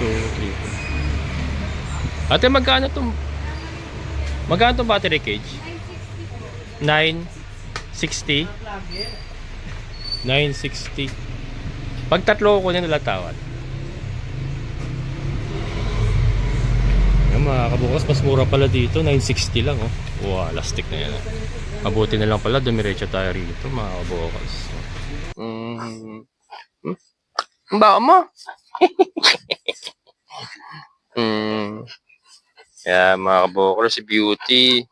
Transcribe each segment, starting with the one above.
2, 3, 4. Ate, magkano itong... Magkano itong battery cage? 960? 960. Pag tatlo ko na nalatawan. Yan mga kabukas, mas mura pala dito. 960 lang oh. Wow, lastik na yan. Mabuti na lang pala, dumiretso tayo rito mga kabukas. Mm. Ang mo? mm. Kaya mga kabukol, si Beauty.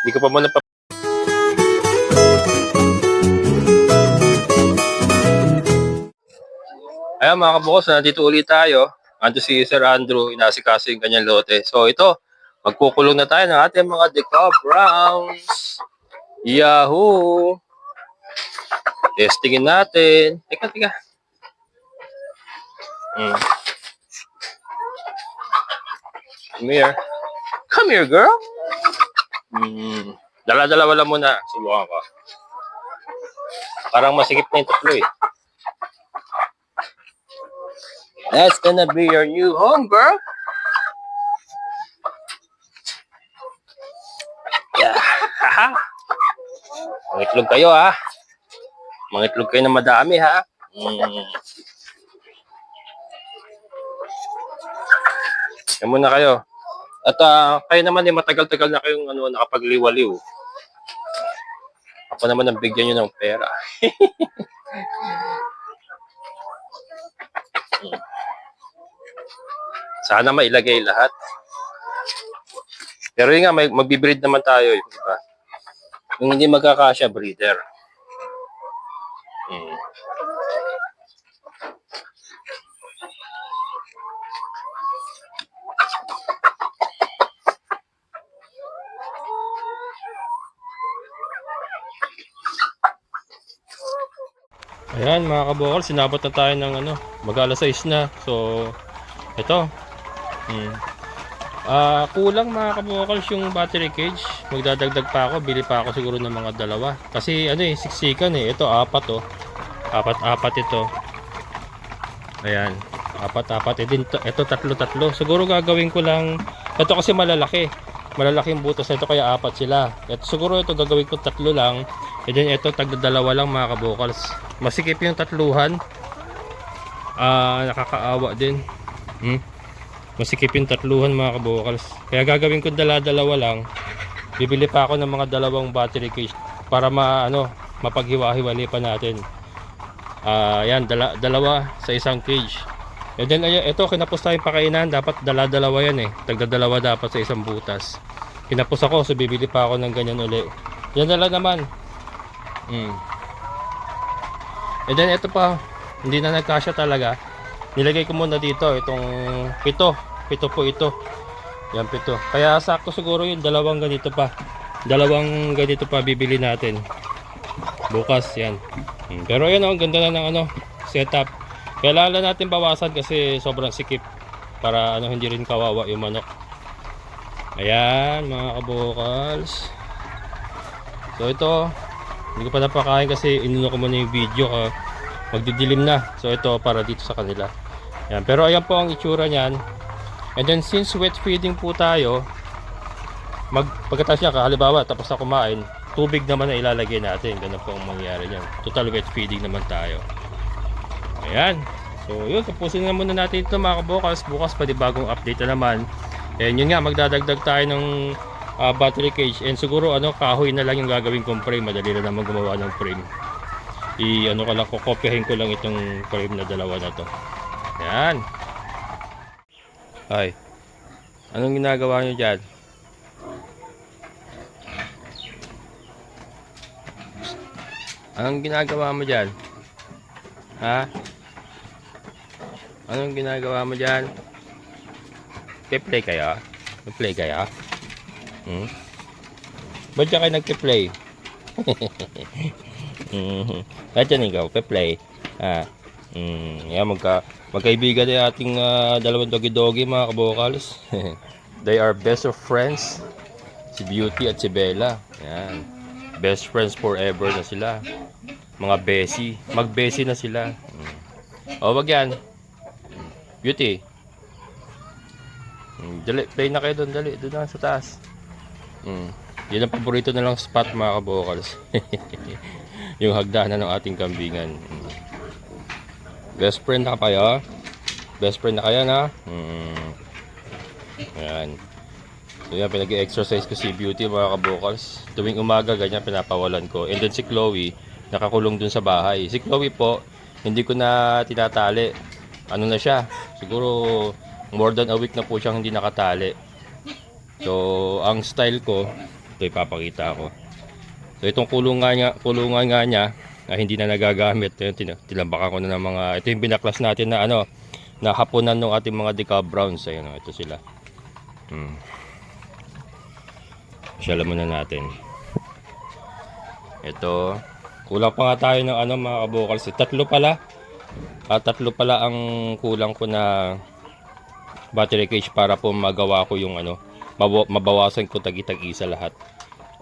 Hindi ko pa muna pa... Ayan mga kabukos, nandito ulit tayo. Ando si Sir Andrew, inasikaso yung kanyang lote. So ito, magkukulong na tayo ng ating mga decal browns. Yahoo! Testingin natin. Teka, teka. Mm. Come here. Come here, girl. Mm. Dala-dalawa lang muna. Subukan ko. Parang masikip na yung tatlo eh. That's gonna be your new home, girl. Yeah. Mangitlog kayo, ha? Mangitlog kayo na madami, ha? Mm. Yan muna kayo. At ah, kayo naman eh, matagal-tagal na kayong ano, nakapagliwaliw. Ako naman ang bigyan nyo ng pera. Sana mailagay lahat. Pero yun nga, may, magbibreed naman tayo. Yung, iba. yung hindi magkakasya, breeder. Hmm. Ayan mga kabokal, sinabot na tayo ng ano, mag-alas 6 na. So, ito. Hmm. Ah, kulang mga kabokals yung battery cage. Magdadagdag pa ako, bili pa ako siguro ng mga dalawa. Kasi ano eh, siksikan eh. Ito apat oh. Apat-apat ito. Ayan. Apat-apat. Eh, din, ito tatlo-tatlo. Siguro gagawin ko lang. Ito kasi malalaki. Malalaki yung butas nito kaya apat sila. Ito siguro ito gagawin ko tatlo lang. And then ito tagdadalawa lang mga kabokals. Masikip yung tatluhan. Ah, nakakaawa din. Hmm? Masikip yung tatluhan mga kabokals. Kaya gagawin ko dala-dalawa lang. Bibili pa ako ng mga dalawang battery case para ma ano, mapaghiwa-hiwalay pa natin. Ah, yan dala, dalawa sa isang cage. And then ayan, ito kinapos tayong pakainan, dapat dala-dalawa yan eh. Tagdadalawa dapat sa isang butas. Kinapos ako, so bibili pa ako ng ganyan uli. Yan na lang naman. Mm. And then ito pa, hindi na nagkasya talaga. Nilagay ko muna dito itong pito. Pito po ito. Yan pito. Kaya sakto siguro yung dalawang ganito pa. Dalawang ganito pa bibili natin. Bukas yan. Hmm, Pero yan oh, ang ganda na ng ano, setup. Kailangan lang natin bawasan kasi sobrang sikip para ano hindi rin kawawa yung manok. Ayan mga kabukals. So ito, hindi ko pa napakain kasi inuno ko muna yung video ka magdidilim na. So ito para dito sa kanila. Yan. Pero ayan po ang itsura niyan. And then since wet feeding po tayo, mag pagkatapos niya halimbawa tapos na kumain, tubig naman na ilalagay natin. Ganun po ang mangyayari niyan. Total wet feeding naman tayo. Ayan. So yun, tapusin na muna natin ito mga kabukas. Bukas pa di bagong update na naman. And yun nga, magdadagdag tayo ng ah, battery cage. And siguro ano, kahoy na lang yung gagawin kong frame. Madali na naman gumawa ng frame. I ano ko lang, kokopyahin ko lang itong frame na dalawa na to. Yan. Ay. Anong ginagawa nyo dyan? Anong ginagawa mo dyan? Ha? Anong ginagawa mo dyan? Play kayo? Play kayo? Hmm? Ba't dyan kayo nagpe-play? Mhm. Ba't dyan ikaw? Pe-play? Ha? Mm, yan, magka, magkaibigan yung ating ah, dalawang dogi-dogi mga kabokals. They are best of friends. Si Beauty at si Bella. Yan. Best friends forever na sila. Mga besi. Mag-besi na sila. Mm. O, wag yan. Beauty. Mm, Dali, play na kayo doon, dali. Doon na sa taas. Mm. Yan ang paborito na lang spot mga kabokals. yung hagdanan ng ating kambingan. Mm. Best friend na kayo? Best friend na kayo na? Mm. Ayan. So yan, pinag-exercise ko si Beauty mga kabokals. Tuwing umaga, ganyan pinapawalan ko. And then si Chloe, nakakulong dun sa bahay. Si Chloe po, hindi ko na tinatali. Ano na siya? Siguro more than a week na po siyang hindi nakatali. So, ang style ko, ito ipapakita ko. So, itong kulungan niya, kulungan nga niya, ay hindi na nagagamit. Ito, tin tinambakan ko na ng mga, ito yung binaklas natin na ano, na hapunan ng ating mga decal browns. Ayan, oh, ito sila. Hmm. Shala muna natin. Ito, kulang pa nga tayo ng ano mga kabukals. Tatlo pala. Ah, tatlo pala ang kulang ko na battery cage para po magawa ko yung ano, mabawasan ko tagitag isa lahat.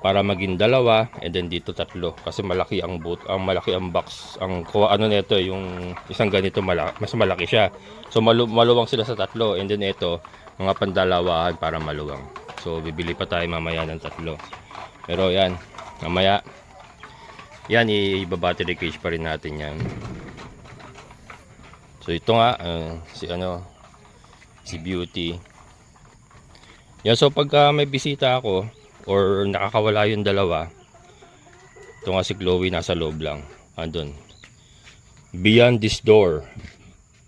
Para maging dalawa and then dito tatlo kasi malaki ang boot, ang malaki ang box, ang kuha ano nito yung isang ganito malaki, mas malaki siya. So malu- maluwang sila sa tatlo and then ito mga pandalawahan para maluwang. So bibili pa tayo mamaya ng tatlo. Pero yan, mamaya yan i-battery cage pa rin natin yan. So ito nga uh, si ano si Beauty. Yan so pagka may bisita ako or nakakawala yung dalawa, ito nga si Chloe nasa loob lang. Andun. Beyond this door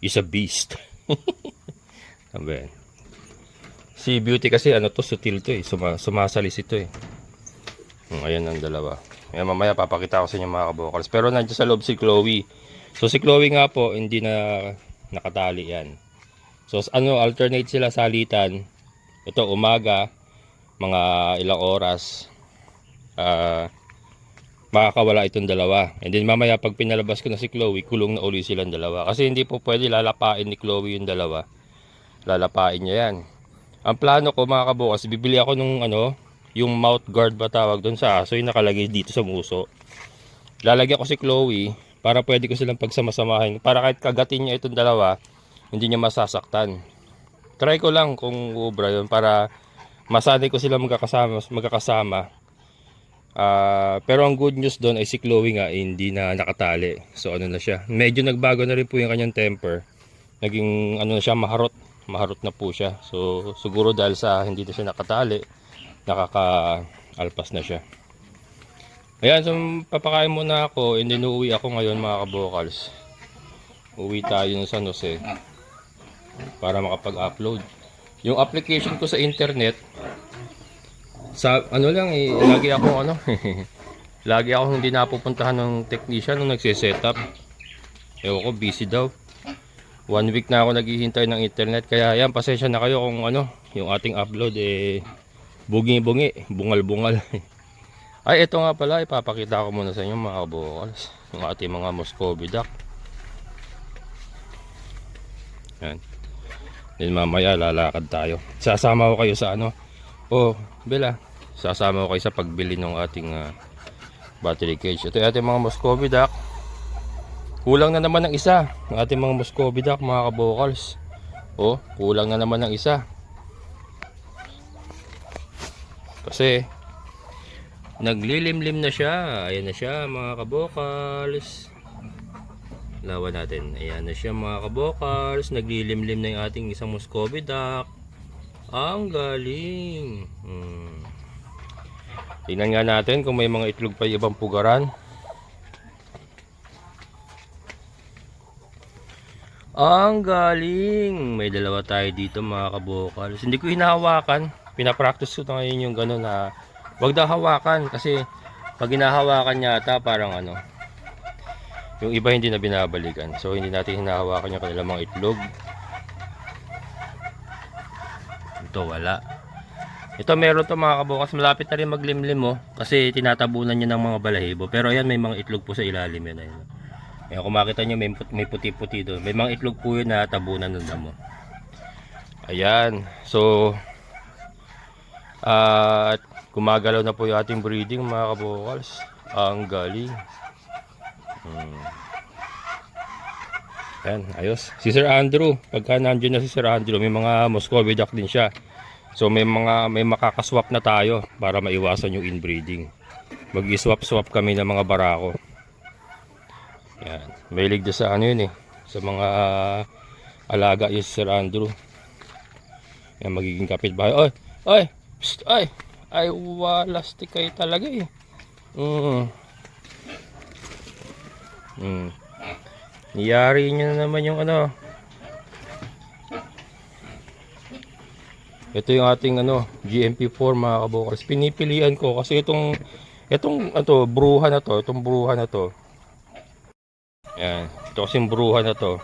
is a beast. Sabi. Si Beauty kasi ano to sutil to eh. Suma, sumasalis ito eh. Hmm, ayan ang dalawa. Ayan, mamaya papakita ko sa inyo mga kabokals. Pero nandiyan sa loob si Chloe. So si Chloe nga po hindi na nakatali yan. So ano alternate sila salitan. Ito umaga mga ilang oras ah makakawala itong dalawa. And then mamaya pag pinalabas ko na si Chloe, kulong na uli silang dalawa. Kasi hindi po pwede lalapain ni Chloe yung dalawa. Lalapain niya yan. Ang plano ko mga kabukas, bibili ako nung ano, yung mouth guard ba tawag doon sa aso, yung nakalagay dito sa muso. Lalagyan ko si Chloe para pwede ko silang pagsamasamahin. Para kahit kagatin niya itong dalawa, hindi niya masasaktan. Try ko lang kung ubra yun para masanay ko sila magkakasama. magkakasama. Ah, pero ang good news doon ay si Chloe nga eh, hindi na nakatali. So ano na siya. Medyo nagbago na rin po yung kanyang temper. Naging ano na siya maharot. Maharot na po siya. So siguro dahil sa hindi na siya nakatali, nakaka-alpas na siya. Ayan, so papakain muna ako and then uuwi ako ngayon mga kabokals. Uwi tayo ng San Jose para makapag-upload. Yung application ko sa internet, sa ano lang eh, lagi ako ano, lagi ako hindi napupuntahan ng technician nung nagse-setup. Ewan ko, busy daw. One week na ako naghihintay ng internet, kaya yan, pasensya na kayo kung ano, yung ating upload eh, bungi-bungi, bungal-bungal. Ay, ito nga pala, ipapakita ko muna sa inyo mga kabukals. Yung ating mga Muscovy duck. Yan. Then mamaya lalakad tayo. Sasama ko kayo sa ano. Oh, Bella. Sasama ko kayo sa pagbili ng ating ah, battery cage. Ito yung ating mga Muscovy duck. Kulang na naman ng isa. Ang ating mga Muscovy duck, mga kabokals. Oh, kulang na naman ng isa. Kasi naglilimlim na siya. Ayan na siya, mga kabokals. Lawan natin. Ayan na siya mga kabokals. Naglilimlim na yung ating isang Muscovy duck. Ang galing. Hmm. Tingnan nga natin kung may mga itlog pa yung ibang pugaran. Ang galing. May dalawa tayo dito mga kabokals. Hindi ko hinahawakan. Pinapractice ko na ngayon yung gano'n na wag daw hawakan kasi pag hinahawakan yata parang ano yung iba hindi na binabalikan. So hindi natin hinahawakan yung kanilang mga itlog. Ito wala. Ito meron to mga kabukas. Malapit na rin maglimlim mo. Kasi tinatabunan niya ng mga balahibo. Pero ayan may mga itlog po sa ilalim yan. Ayan, ayan kung makita nyo may, may puti-puti doon. May mga itlog po yun na tabunan ng damo. Ayan. So at gumagalaw na po yung ating breeding mga kabukals. Ang galing. Hmm. Ayan, ayos. Si Sir Andrew, pagka nandiyan na si Sir Andrew, may mga Muscovy duck din siya. So may mga may makakaswap na tayo para maiwasan yung inbreeding. Mag-swap-swap kami ng mga barako. Yan. May doon sa ano yun eh. Sa mga alaga yung si Sir Andrew. Yan magiging kapitbahay. Oy! Oy! Psst! Ay! Ay, walastik kayo talaga eh. Mm. Mm. Niyari nyo na naman yung ano. Ito yung ating ano, GMP4 mga kabukals. Pinipilian ko kasi itong itong ano, bruha na to, itong bruha na to. Yan, ito kasing bruha na to.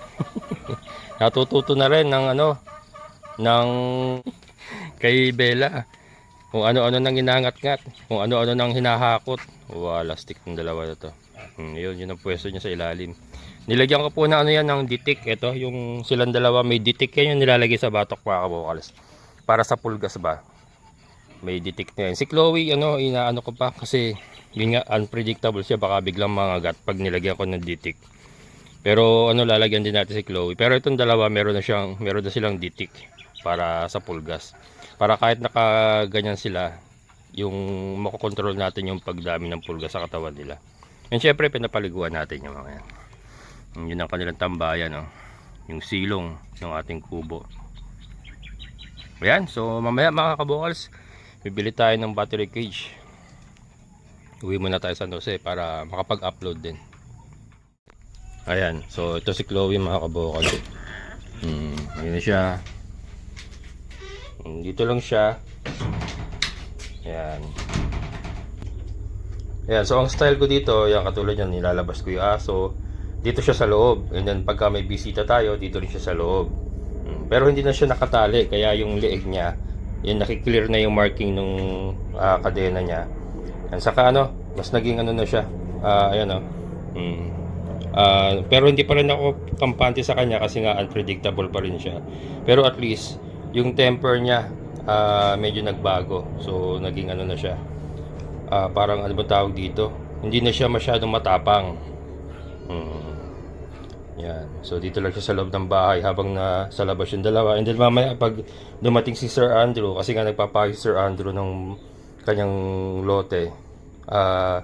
Natututo na rin ng ano ng kay Bella. Kung ano-ano nang inangat-ngat, kung ano-ano nang hinahakot. Wala stick ng dalawa na to. Hmm, yun, yun ang pwesto niya sa ilalim. Nilagyan ko po na ano yan ng ditik. Ito, yung silang dalawa may ditik yan yung nilalagay sa batok mga kabukals. Para sa pulgas ba. May ditik na yan. Si Chloe, ano, inaano ko pa kasi yun nga, unpredictable siya. Baka biglang mangagat pag nilagyan ko ng ditik. Pero ano, lalagyan din natin si Chloe. Pero itong dalawa, meron na siyang, meron na silang ditik para sa pulgas. Para kahit nakaganyan sila, yung makokontrol natin yung pagdami ng pulgas sa katawan nila. And syempre, pinapaliguan natin yung mga yan. Yun ang kanilang tambayan, no? yung silong ng ating kubo. Ayan, so mamaya mga kabukals, bibili tayo ng battery cage. Uwi muna tayo sa Jose para makapag-upload din. Ayan, so ito si Chloe mga kabukals. Hmm, ayun na siya. Hmm, Dito lang siya. Ayan. Ayan, so ang style ko dito, yan katulad yan, nilalabas ko yung aso. Dito siya sa loob. And then pagka may bisita tayo, dito rin siya sa loob. Mm, Pero hindi na siya nakatali, kaya yung leeg niya, yun nakiklear na yung marking nung ah, kadena niya. Yan, saka ano, mas naging ano na siya. Ah, ayan o. Mm. Ah, pero hindi pa rin ako kampante sa kanya kasi nga unpredictable pa rin siya. Pero at least, yung temper niya, ah, medyo nagbago. So, naging ano na siya. Ah, parang ano ba tawag dito? Hindi na siya masyadong matapang. Hmm. Yan. So dito lang siya sa loob ng bahay habang na sa labas yung dalawa. And then mamaya pag dumating si Sir Andrew kasi nga nagpapayo si Sir Andrew ng kanyang lote. Ah,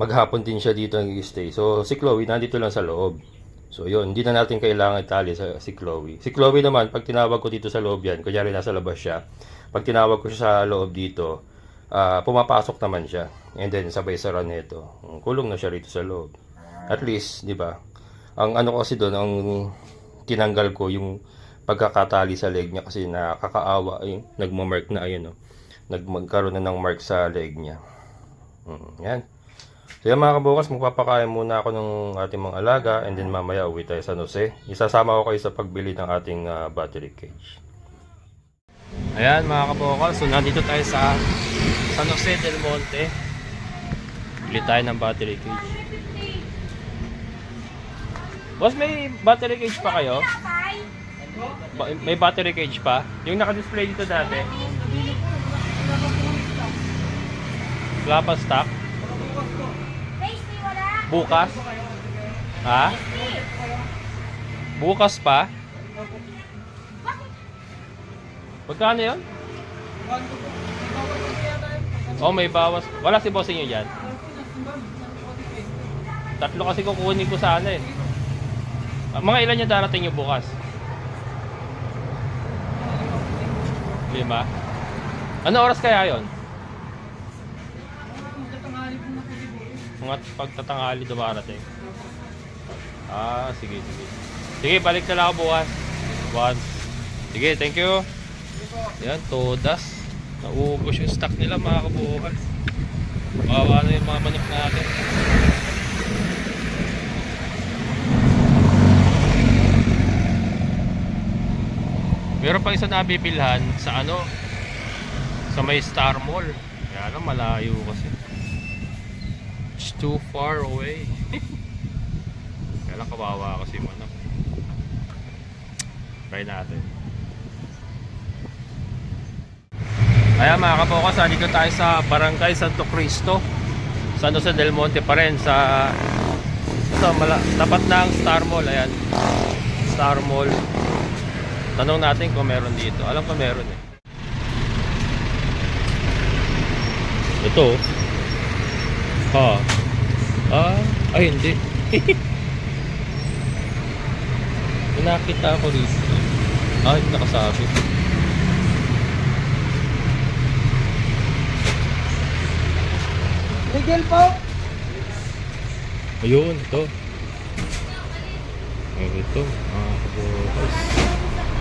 maghapon din siya dito nag-stay. So si Chloe nandito lang sa loob. So yun, hindi na natin kailangan itali sa si Chloe. Si Chloe naman, pag tinawag ko dito sa loob yan, kunyari nasa labas siya, pag tinawag ko siya sa loob dito, ah, pumapasok naman siya. And then sabay sara nito. Kulong na siya rito sa loob. At least, di ba? Ang ano kasi doon, ang tinanggal ko yung pagkakatali sa leg niya kasi nakakaawa yung nagmamark na ayun no. Nagmagkaroon na ng mark sa leg niya. Hmm, yan. So yan mga kabukas, magpapakain muna ako ng ating mga alaga and then mamaya uwi tayo sa Jose. Isasama ko kayo sa pagbili ng ating ah, battery cage. Ayan mga kabukas, so nandito tayo sa San Jose del Monte. Bili tayo ng battery cage. Boss, may battery cage pa kayo? Ba- may battery cage pa? Yung naka-display dito dati? Wala pa stock? Bukas? Ha? Bukas pa? Magkano yun? Oh, may bawas. Wala si bossing nyo dyan. Tatlo kasi kukunin ko sana eh. Ah, Mga ilan yung darating nyo bukas? Lima? Ano oras kaya yon? Mga pagtatanghali dumarating. Ah, sige, sige. Sige, balik na lang ako bukas. One. Sige, thank you. Yan, todas. Naubos yung stock nila mga kabukas. Bawa na yung mga manok natin. Meron pa isa nabibilhan sa ano sa may Star Mall. Kaya lang malayo kasi. It's too far away. Kaya lang kawawa kasi manok. Try natin. Ayan mga kapokas, dito tayo sa Barangay Santo Cristo. San Jose del Monte pa rin sa sa mala, tapat ang Star Mall. Ayan. Star Mall. Tanong natin kung meron dito. Alam ko meron eh. Ito. oh. Ha. Ah, ay hindi. Nakita ako dito. Ah, hindi Miguel po. Ayun, ito. Ay, ito. Ah, kabukas.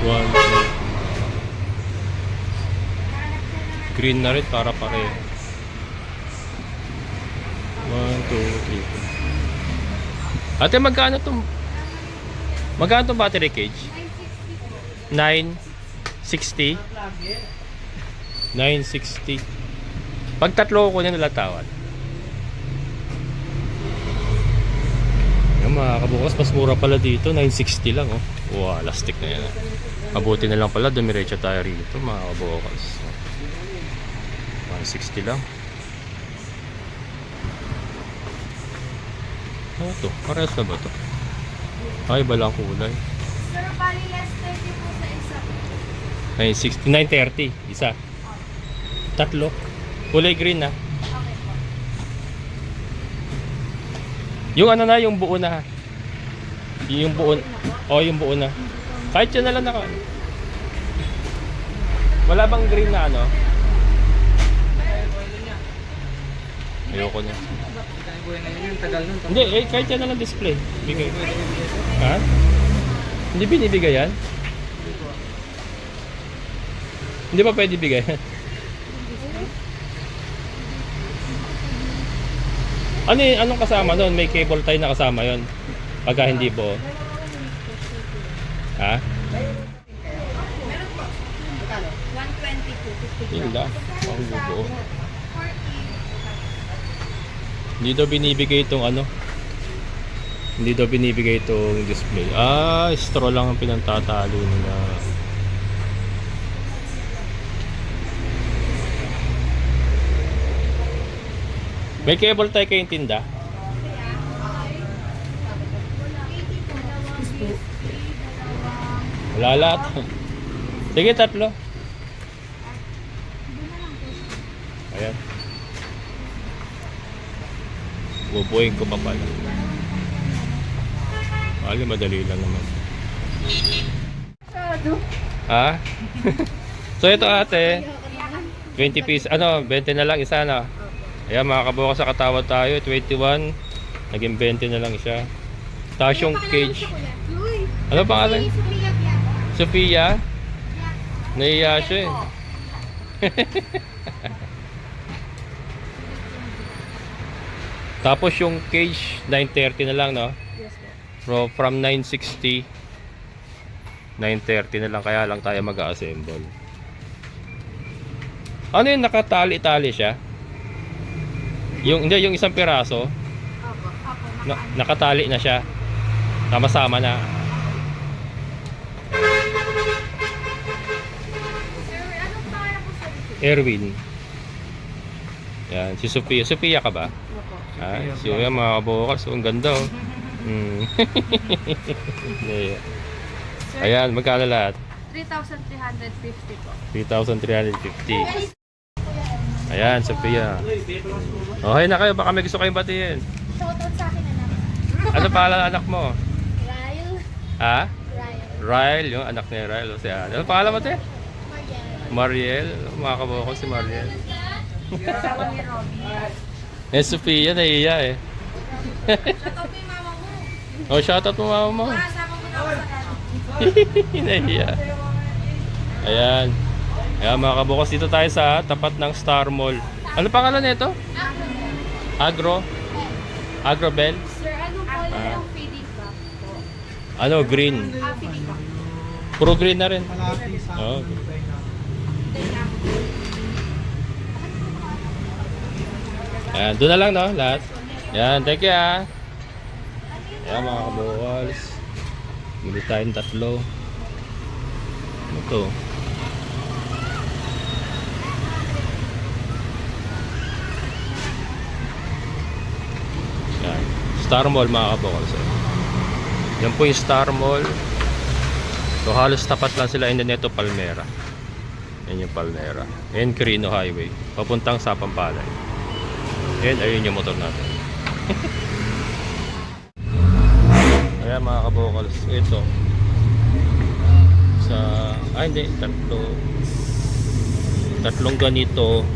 One, two. Green na rin para pareho. One, two, three. Ate, magkano itong... Magkano itong battery cage? 960. 960. Pag tatlo ko niya nalatawad. Mga kabukas, mas mura pala dito. 960 lang oh. Wow, lastik na yan. ah. Mabuti na lang pala, dumiretso tayo rito mga kabukas. 160 lang. Ano to? Parehas na ba to? Ay, iba lang kulay. Sir, bali less 30 po sa isa. 960, 930, isa. Tatlo. Kulay green na. Okay Yung ano na, yung buo na. Yung buo. Oh, yung buo na. Kahit yun na lang naka. Wala bang green na ano? Ayoko nun. Hindi, eh, kahit yan na lang display. Bigay. Ha? Hindi binibigay yan? Hindi pa pwede bigay? ano? Anong kasama nun? May cable tie na kasama yon Pagka hindi po. Ha? Meron po. 120 po. 50 Yun lang. Ang. 40. Hindi daw binibigay itong ano. Hindi daw binibigay itong display. Ah, straw lang ang pinantatalo nila. May cable tie kayong tinda? Wala lahat. Sige, tatlo. Ayan. Bubuhin ko pa pala. Bali, madali lang naman. Ha? so ito ate, 20 piece, ano, 20 na lang isa na. Ayan, mga kabukas sa katawad tayo, 21. Naging 20 na lang siya. Tapos yung cage. Ano pangalan? Sophia? Naiya siya eh. Tapos yung cage, 930 na lang, no? Yes po. From, from 960, 930 na lang, kaya lang tayo mag-assemble. Ano yung nakatali-tali siya? Yung, hindi, yung isang piraso, Opo. Opo. na, nakatali na siya. Sama-sama na. Sir, anong pangalan po sa receipt? Erwin. Yan, si Sophia. Sophia ka ba? Opo. Ah, si Uya mga kabukas. Ang ganda oh. Yeah. Sir, Ayan, magkano lahat? 3,350 po. 3,350. Ayan, Sophia. Okay na kayo, baka may gusto kayong batiin. Shoutout sa akin anak. Ano pangalan ng anak mo? Ryle. Ha? Ryle. Ryle, yung anak ni Ryle. O siya. Ano pangalan mo, te? Mariel. Mariel. Mga kaboko si Mariel. Asawa ni Robby. Eh, Sophia, nahiya eh. Shoutout mo yung mama mo. Oh, shoutout mo mama mo. Kasama ko na ako sa ano. nahiya. Ayan. Ayan mga kabukos, dito tayo sa tapat ng Star Mall. Ano pangalan nito? Agro? Agrobel? Sir, anong color Ah. yung feeding bag po? Ano, green. Ah, feeding. Puro green na rin. Oh. Ayan, doon na lang no, lahat. Ayan, thank you ah. Ayan mga kabukos. Bili tayong tatlo. Ano to? Yan. Star Mall mga kabukos. Yan po yung Star Mall. So halos tapat lang sila Indoneto Palmera. Yan yung Palmera. Yan Quirino Highway. Papuntang sa Pampalay. Yan, ayun yung motor natin. Ayan mga kabokals. Ito. Sa... Ah hindi. Tatlo. Tatlong ganito.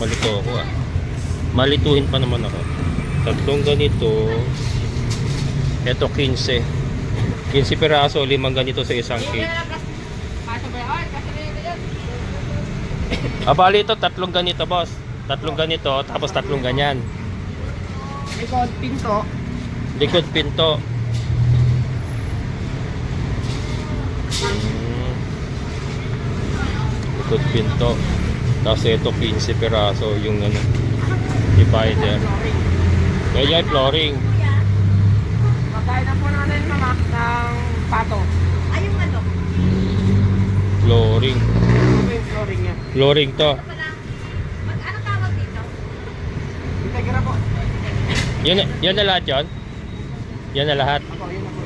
Malito ako ah. Malituhin pa naman ako. Tatlong ganito. Ito 15. 15 piraso, limang ganito sa isang cage. Ah, bali ito, tatlong ganito, boss. Tatlong ganito, tapos tatlong ganyan. Likod, pinto. Likod pinto. Hmm. Likod pinto. Tapos ito 15 piraso yung ano, divider. Kaya yung flooring. Pagkain na po natin mama ng pato. Ay, yung ano? Flooring. Ano ba yung flooring niya? Flooring to. Wala. Mag, ano tawag dito? Integra po. Yan, yan na lahat yon. Yan na lahat. Ako, yun na po.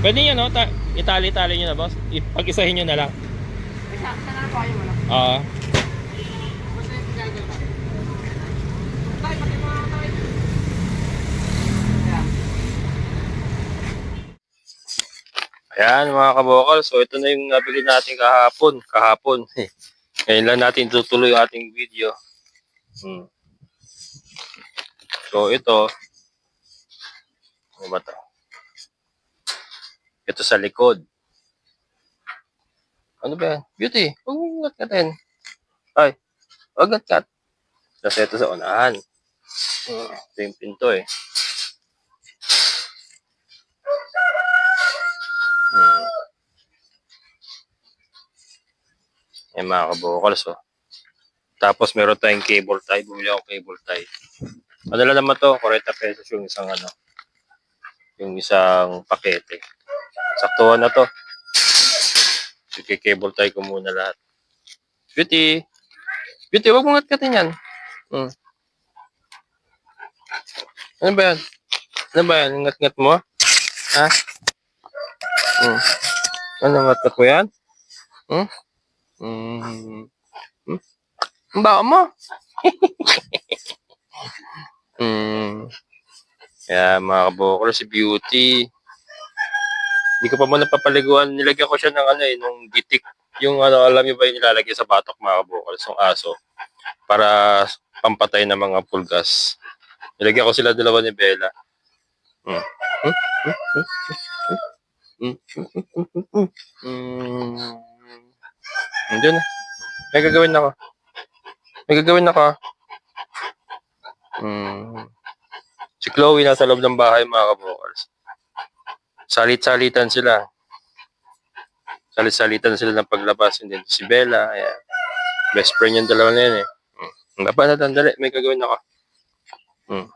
Pwede yun, no? Ta- itali-tali nyo na, boss. Ipag-isahin nyo na lang. Isa, isa na po kayo wala. Ah. Basta yung gagawin pa. Tay, pati mo nga tay. Ayan. Ayan mga kabokal, so ito na yung nabili natin kahapon. Kahapon. Ngayon lang natin tutuloy yung ating video. Hmm. So ito, ano ba to? Ito sa likod. Ano ba yan? Beauty, huwag mong ngat-ngatin. Ay, huwag ngat-ngat. Tapos ito sa unahan. Hmm, ito yung pinto eh. Hmm. Yan mga kabukals, oh. Tapos meron tayong cable tie. Bumili ako cable tie. Lang naman to? 40 pesos yung isang ano. Yung isang pakete. Saktuhan na to. Sige, cable tie ko muna lahat. Beauty! Beauty, wag mo ngatkatin yan. Hmm. Ano ba yan? Ano ba yan? Ngat-ngat mo? Ha? Hmm. Ano ngat-ngat mo yan? Hmm? Hmm. Hmm? Ang baka mo? hmm. Kaya mga kabukol, si Beauty. Hindi ko pa mo napapaliguan. Nilagyan ko siya ng ano eh, nung gitik. Yung ano, alam niyo ba yung nilalagay sa batok mga kabukol, yung aso. Para pampatay ng mga pulgas. Nilagyan ko sila dalawa ni Bella. Hmm. Hmm? Hmm? Hmm? Hmm? Hmm? Hmm? Hindi na. May gagawin ako. May gagawin ako. Hmm. Si Chloe nasa loob ng bahay mga kabukals. Salit-salitan sila. Salit-salitan sila ng paglabas. Hindi si Bella. Ayan. Best friend yung dalawa na yun eh. Hmm. Pa na, dali. May gagawin ako. Hmm.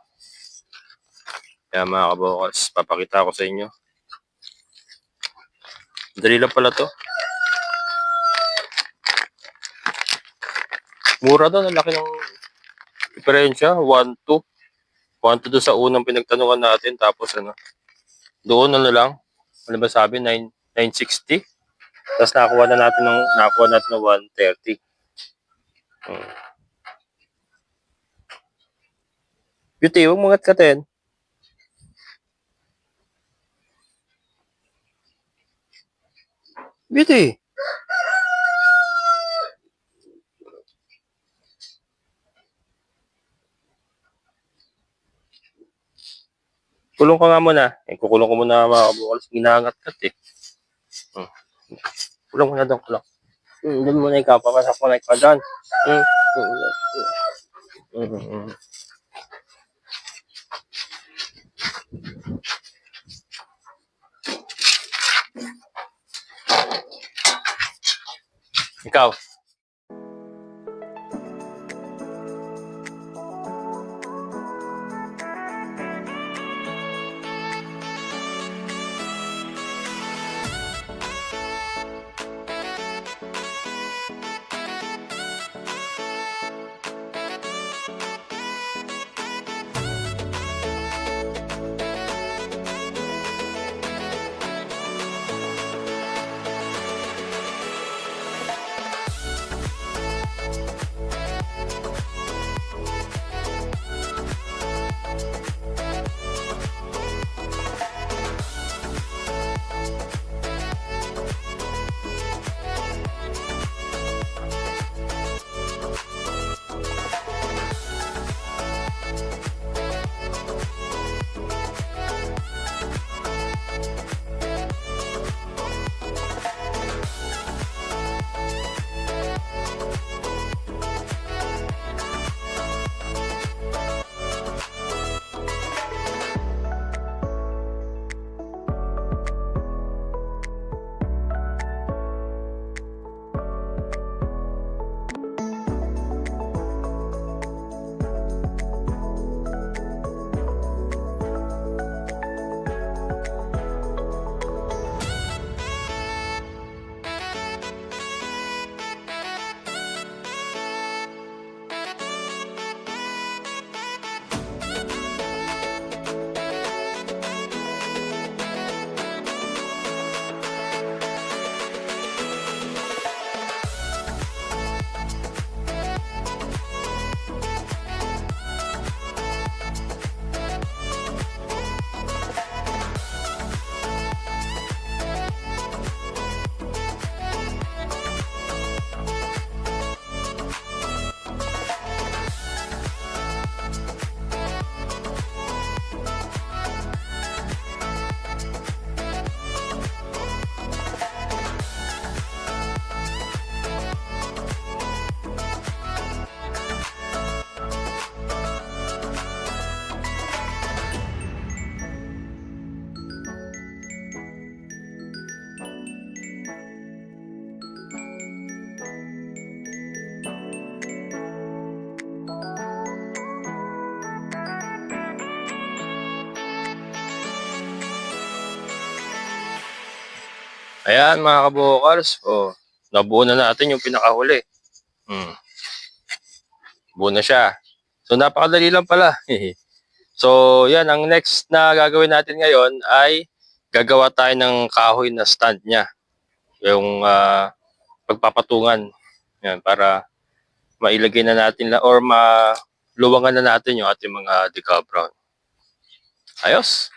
Kaya mga kabukals, papakita ko sa inyo. Dali lang pala to. Mura daw, ang laki ng diferensya. 1, 2. 1 to doon sa unang pinagtanungan natin. Tapos ano, doon ano lang, ano ba sabi, 9, 960. Tapos nakakuha na natin ng, nakakuha natin ng 130. Hmm. Beauty, huwag mga katin. Beauty. Kulong ka nga muna. Eh, kukulong ko muna mga kabukals. Ginangat-gat eh. Hmm. Kulong mo na doon, kulong. Hmm, doon muna ikaw. Papasak mo na ikaw doon. Hmm. Hmm. Hmm. Hmm. Ikaw. Ayan mga kabukals. Oh, nabuo na natin yung pinakahuli. Hmm. Buo na siya. So napakadali lang pala. so yan, ang next na gagawin natin ngayon ay gagawa tayo ng kahoy na stand niya. Yung ah, pagpapatungan. Yan, para mailagay na natin or maluwangan na natin yung ating mga decal brown. Ayos.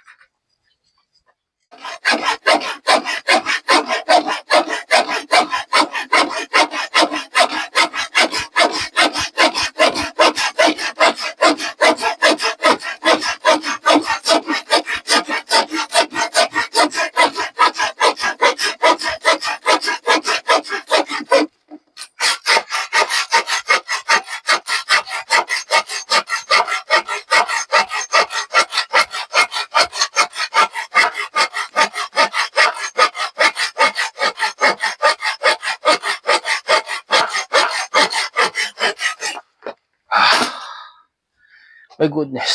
goodness.